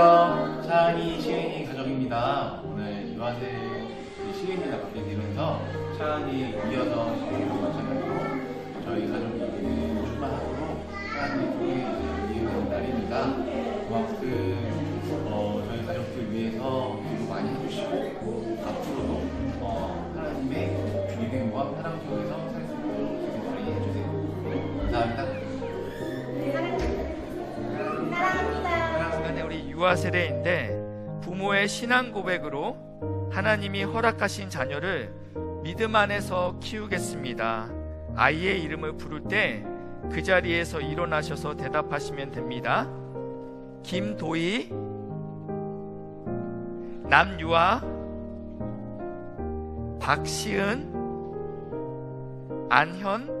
차은이 시은이 가족입니다. 오늘 유아세 시은이가 바뀌게 되면서 차은이 이어서 시은이도 마찬가지로 저희 가족이 출마하도록 차은이 통해 이어진 날입니다. 그만큼 어, 저희 가족들 위해서 기도 많이 해주시고 앞으로도 어, 하나님의 믿음과 사랑 속에서 유아 세대인데 부모의 신앙 고백으로 하나님이 허락하신 자녀를 믿음 안에서 키우겠습니다. 아이의 이름을 부를 때 그 자리에서 일어나셔서 대답하시면 됩니다. 김도희, 남유아, 박시은, 안현,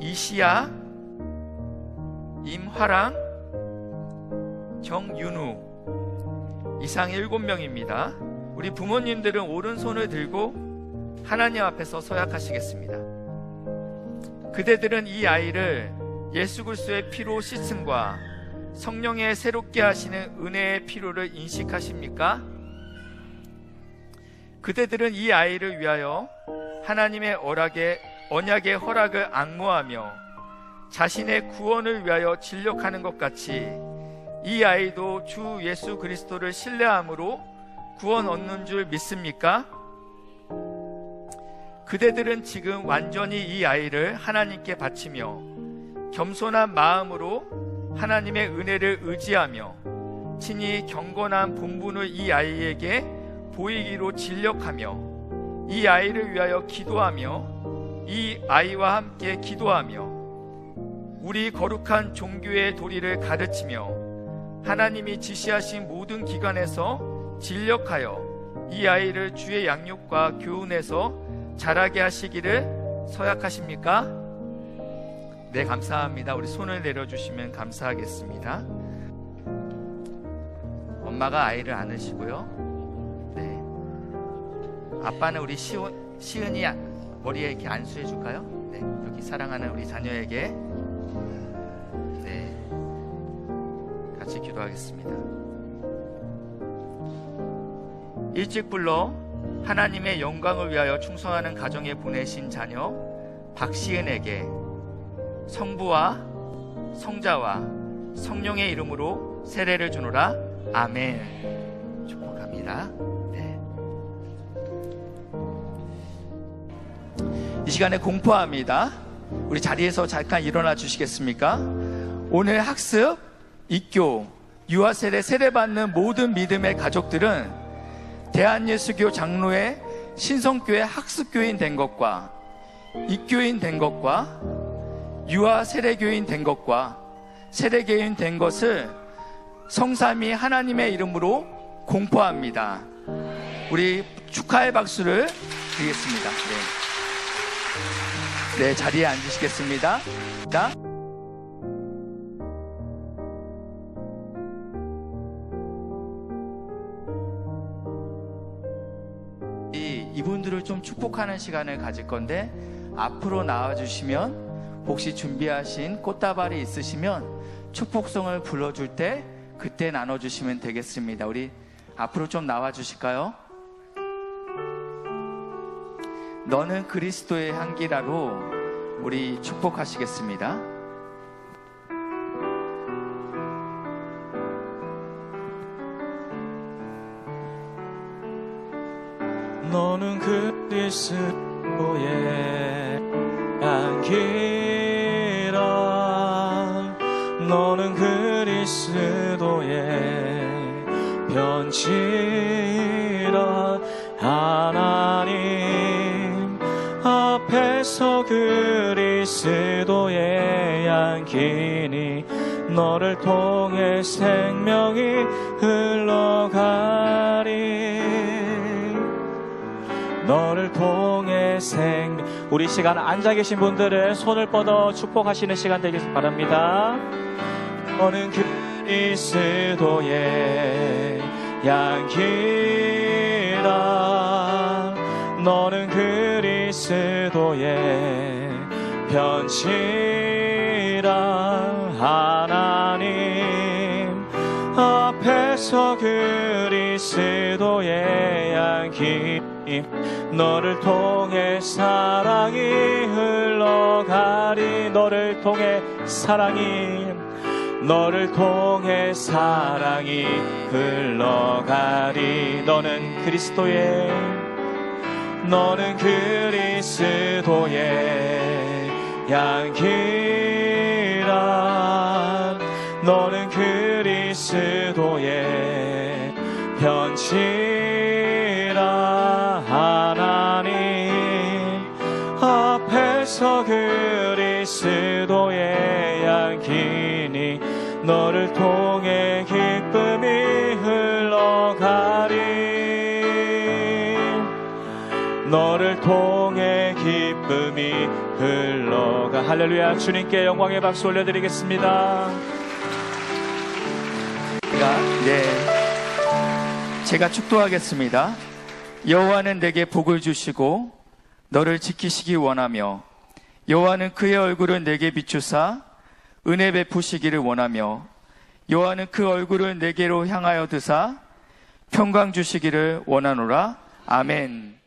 이시아, 임화랑, 정윤우 이상 일곱 명입니다. 우리 부모님들은 오른손을 들고 하나님 앞에서 서약하시겠습니다. 그대들은 이 아이를 예수 그리스도의 피로 씻음과 성령의 새롭게 하시는 은혜의 피로를 인식하십니까? 그대들은 이 아이를 위하여 하나님의 언약의, 언약의 허락을 악모하며 자신의 구원을 위하여 진력하는 것 같이 이 아이도 주 예수 그리스도를 신뢰함으로 구원 얻는 줄 믿습니까? 그대들은 지금 완전히 이 아이를 하나님께 바치며 겸손한 마음으로 하나님의 은혜를 의지하며 친히 경건한 본분을 이 아이에게 보이기로 진력하며 이 아이를 위하여 기도하며 이 아이와 함께 기도하며 우리 거룩한 종교의 도리를 가르치며 하나님이 지시하신 모든 기관에서 진력하여 이 아이를 주의 양육과 교훈에서 자라게 하시기를 서약하십니까? 네, 감사합니다. 우리 손을 내려주시면 감사하겠습니다. 엄마가 아이를 안으시고요. 네. 아빠는 우리 시은, 시은이 머리에 이렇게 안수해 줄까요? 네. 이렇게 사랑하는 우리 자녀에게 네. 같이 기도하겠습니다. 일찍 불러 하나님의 영광을 위하여 충성하는 가정에 보내신 자녀 박시은에게 성부와 성자와 성령의 이름으로 세례를 주노라 아멘 축복합니다. 네. 이 시간에 공포합니다. 우리 자리에서 잠깐 일어나 주시겠습니까? 오늘 학습, 입교, 유아 세례 세례받는 모든 믿음의 가족들은 대한예수교 장로의 신성교회 학습교인 된 것과 입교인 된 것과 유아 세례교인 된 것과 세례교인 된 것을 성삼이 하나님의 이름으로 공포합니다. 우리 축하의 박수를 드리겠습니다. 네, 네 자리에 앉으시겠습니다. 자. 축복하는 시간을 가질 건데 앞으로 나와주시면 혹시 준비하신 꽃다발이 있으시면 축복성을 불러줄 때 그때 나눠주시면 되겠습니다. 우리 앞으로 좀 나와주실까요? 너는 그리스도의 향기라로 우리 축복하시겠습니다. 너는 그리스도의 향기라 너는 그리스도의 편지라. 하나님 앞에서 그리스도의 향기니 너를 통해 생명이 흘러가리 너를 통해 생 우리 시간 앉아 계신 분들은 손을 뻗어 축복하시는 시간 되길 바랍니다. 너는 그리스도의 양기라 너는 그리스도의 편지라 하나님 앞에서 그리스도의 향기 너를 통해 사랑이 흘러가리 너를 통해 사랑이 너를 통해 사랑이 흘러가리. 너는 그리스도의 너는 그리스도의 향기라 너는 그리스도의 편지 너를 통해 기쁨이 흘러가리 너를 통해 기쁨이 흘러가 할렐루야 주님께 영광의 박수 올려드리겠습니다 네. 제가 축도하겠습니다. 여호와는 내게 복을 주시고 너를 지키시기 원하며 여호와는 그의 얼굴을 내게 비추사 은혜 베푸시기를 원하며 여호와는 그 얼굴을 내게로 향하여 드사 평강 주시기를 원하노라. 아멘.